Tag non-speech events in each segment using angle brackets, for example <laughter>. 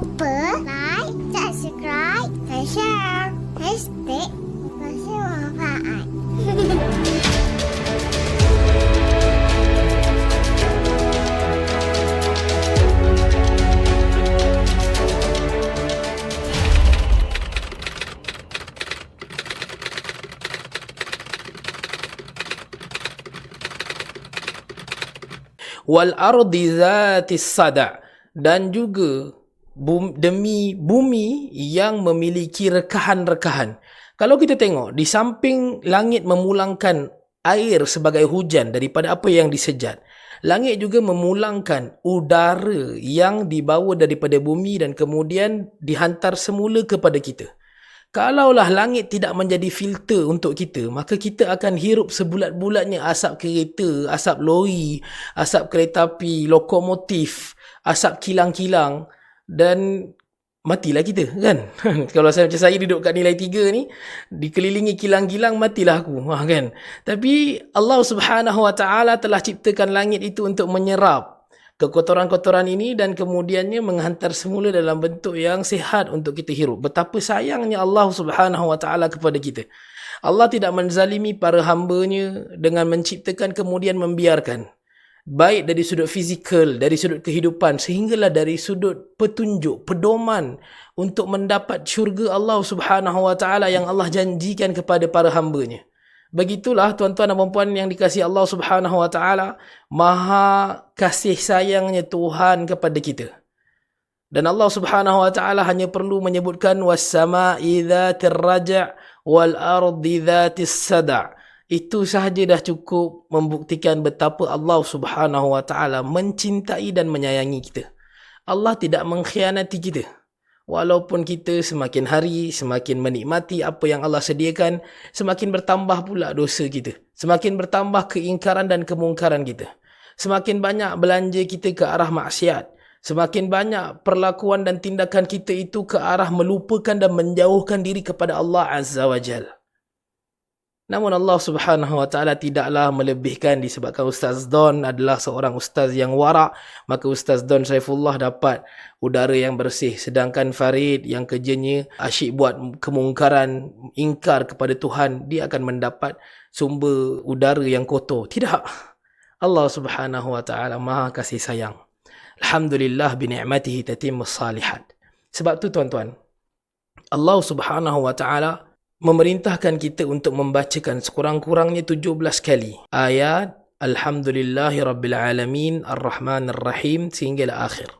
lupa like, subscribe dan share. Hashtag Masih Manfaat. wal ardi zatis sada dan juga bum, demi bumi yang memiliki rekahan-rekahan. Kalau kita tengok di samping langit memulangkan air sebagai hujan daripada apa yang disejat. Langit juga memulangkan udara yang dibawa daripada bumi dan kemudian dihantar semula kepada kita. Kalaulah langit tidak menjadi filter untuk kita, maka kita akan hirup sebulat-bulatnya asap kereta, asap lori, asap kereta api, lokomotif, asap kilang-kilang dan matilah kita kan. <laughs> Kalau saya macam saya duduk kat nilai tiga ni, dikelilingi kilang-kilang matilah aku. Ha, kan? Tapi Allah Subhanahu Wa Taala telah ciptakan langit itu untuk menyerap kekotoran-kotoran ini dan kemudiannya menghantar semula dalam bentuk yang sihat untuk kita hirup. Betapa sayangnya Allah Subhanahu Wa Taala kepada kita. Allah tidak menzalimi para hambanya dengan menciptakan kemudian membiarkan. Baik dari sudut fizikal, dari sudut kehidupan sehinggalah dari sudut petunjuk, pedoman untuk mendapat syurga Allah Subhanahu Wa Taala yang Allah janjikan kepada para hambanya. Begitulah tuan-tuan dan puan yang dikasihi Allah Subhanahu wa taala, maha kasih sayangnya Tuhan kepada kita. Dan Allah Subhanahu wa taala hanya perlu menyebutkan was-sama'i dzatir raja' wal ardi dzatis sada'. Itu sahaja dah cukup membuktikan betapa Allah Subhanahu wa taala mencintai dan menyayangi kita. Allah tidak mengkhianati kita. Walaupun kita semakin hari semakin menikmati apa yang Allah sediakan, semakin bertambah pula dosa kita. Semakin bertambah keingkaran dan kemungkaran kita. Semakin banyak belanja kita ke arah maksiat. Semakin banyak perlakuan dan tindakan kita itu ke arah melupakan dan menjauhkan diri kepada Allah Azza wa Jalla. Namun Allah Subhanahu Wa Taala tidaklah melebihkan disebabkan Ustaz Don adalah seorang ustaz yang warak, maka Ustaz Don Saifullah dapat udara yang bersih sedangkan Farid yang kerjanya asyik buat kemungkaran, ingkar kepada Tuhan, dia akan mendapat sumber udara yang kotor. Tidak. Allah Subhanahu Wa Taala Maha kasih sayang. Alhamdulillah bi ni'matihi tatimmus salihat. Sebab tu tuan-tuan, Allah Subhanahu Wa Taala memerintahkan kita untuk membacakan sekurang-kurangnya 17 kali ayat Alhamdulillahi Rabbil Alamin Ar-Rahman Ar-Rahim sehingga akhir.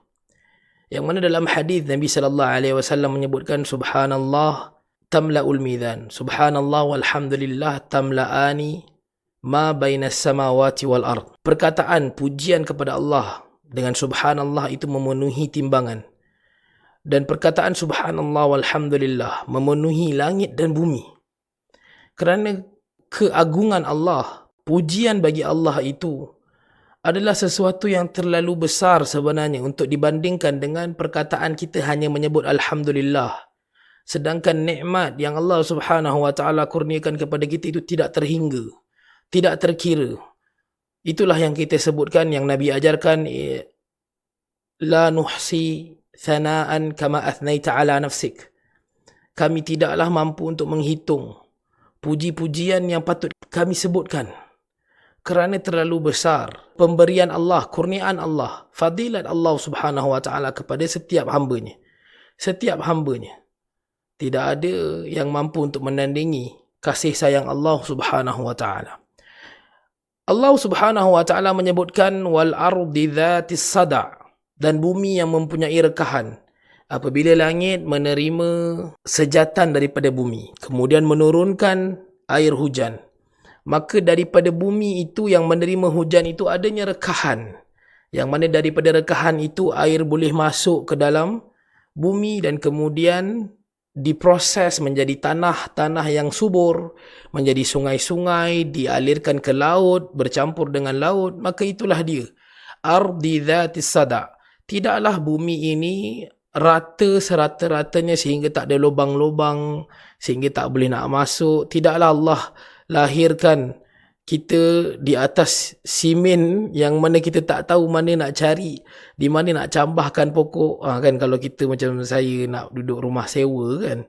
Yang mana dalam hadis Nabi sallallahu alaihi wasallam menyebutkan subhanallah tamla'ul mizan. Subhanallah walhamdulillah tamla'ani ma bainas samawati wal ard. Perkataan pujian kepada Allah dengan subhanallah itu memenuhi timbangan dan perkataan subhanallah walhamdulillah memenuhi langit dan bumi. Kerana keagungan Allah, pujian bagi Allah itu adalah sesuatu yang terlalu besar sebenarnya untuk dibandingkan dengan perkataan kita hanya menyebut alhamdulillah. Sedangkan nikmat yang Allah Subhanahu wa taala kurniakan kepada kita itu tidak terhingga, tidak terkira. Itulah yang kita sebutkan yang Nabi ajarkan eh, la nuhsi thana'an kama athnaita ala nafsik. Kami tidaklah mampu untuk menghitung puji-pujian yang patut kami sebutkan. Kerana terlalu besar pemberian Allah, kurniaan Allah, fadilat Allah subhanahu wa ta'ala kepada setiap hambanya. Setiap hambanya. Tidak ada yang mampu untuk menandingi kasih sayang Allah subhanahu wa ta'ala. Allah subhanahu wa ta'ala menyebutkan wal ardi dhatis sada' dan bumi yang mempunyai rekahan. Apabila langit menerima sejatan daripada bumi, kemudian menurunkan air hujan, maka daripada bumi itu yang menerima hujan itu adanya rekahan. Yang mana daripada rekahan itu air boleh masuk ke dalam bumi dan kemudian diproses menjadi tanah-tanah yang subur, menjadi sungai-sungai, dialirkan ke laut, bercampur dengan laut, maka itulah dia. Ardi dhatis sada' tidaklah bumi ini rata serata-ratanya sehingga tak ada lubang-lubang sehingga tak boleh nak masuk tidaklah Allah lahirkan kita di atas simen yang mana kita tak tahu mana nak cari, di mana nak cambahkan pokok. Ha, kan kalau kita macam saya nak duduk rumah sewa kan.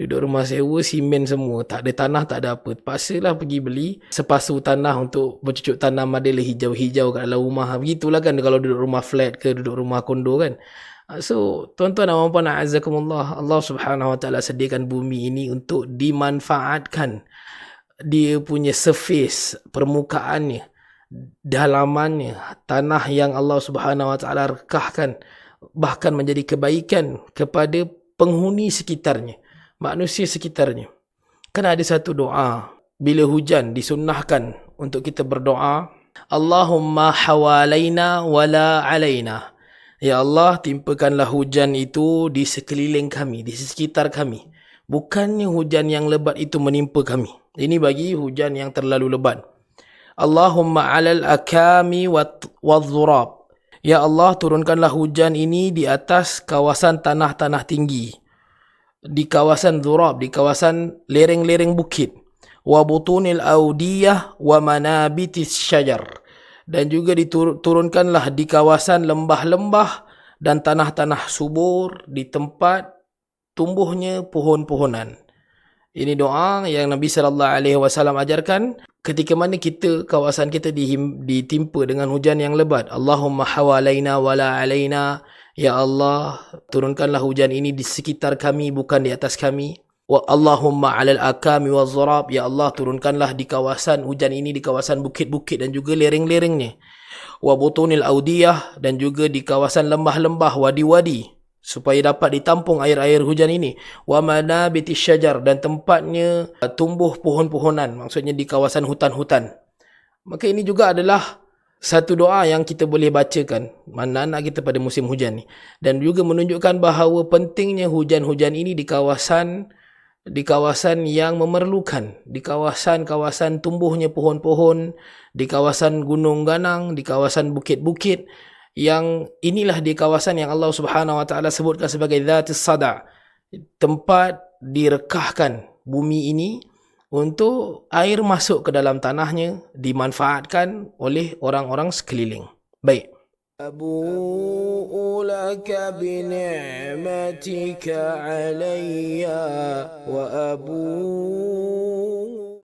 Duduk rumah sewa, simen semua. Tak ada tanah, tak ada apa. Terpaksalah pergi beli sepasu tanah untuk bercucuk tanam adalah hijau-hijau kat dalam rumah. Begitulah kan kalau duduk rumah flat ke duduk rumah kondo kan. Ha, So, tuan-tuan dan puan-puan azakumullah, Allah Subhanahu Wa Taala sediakan bumi ini untuk dimanfaatkan dia punya surface permukaannya dalamannya tanah yang Allah Subhanahu Wa Taala rekahkan bahkan menjadi kebaikan kepada penghuni sekitarnya manusia sekitarnya kan ada satu doa bila hujan disunnahkan untuk kita berdoa Allahumma hawalaina wala alaina Ya Allah timpakanlah hujan itu di sekeliling kami di sekitar kami bukannya hujan yang lebat itu menimpa kami ini bagi hujan yang terlalu lebat. Allahumma alal akami wadh-dhurab. Ya Allah, turunkanlah hujan ini di atas kawasan tanah-tanah tinggi. Di kawasan dhurab, di kawasan lereng-lereng bukit. Wa butunil audiyah wa manabitis syajar. Dan juga diturunkanlah di kawasan lembah-lembah dan tanah-tanah subur di tempat tumbuhnya pohon-pohonan. Ini doa yang Nabi sallallahu alaihi wasallam ajarkan ketika mana kita kawasan kita ditimpa dengan hujan yang lebat. Allahumma hawalaina wala alaina. Ya Allah, turunkanlah hujan ini di sekitar kami bukan di atas kami. Wa Allahumma alal akami wa zurab. Ya Allah, turunkanlah di kawasan hujan ini di kawasan bukit-bukit dan juga lereng-lerengnya. Wa butunil audiyah dan juga di kawasan lembah-lembah wadi-wadi supaya dapat ditampung air-air hujan ini wa manabiti syajar dan tempatnya uh, tumbuh pohon-pohonan maksudnya di kawasan hutan-hutan maka ini juga adalah satu doa yang kita boleh bacakan. Mana nak kita pada musim hujan ni. Dan juga menunjukkan bahawa pentingnya hujan-hujan ini di kawasan di kawasan yang memerlukan. Di kawasan-kawasan tumbuhnya pohon-pohon. Di kawasan gunung ganang. Di kawasan bukit-bukit. Yang inilah di kawasan yang Allah Subhanahu Wa Taala sebutkan sebagai Zatis Sada. Tempat direkahkan bumi ini untuk air masuk ke dalam tanahnya dimanfaatkan oleh orang-orang sekeliling. Baik. أبوء لك بنعمتك علي وأبوء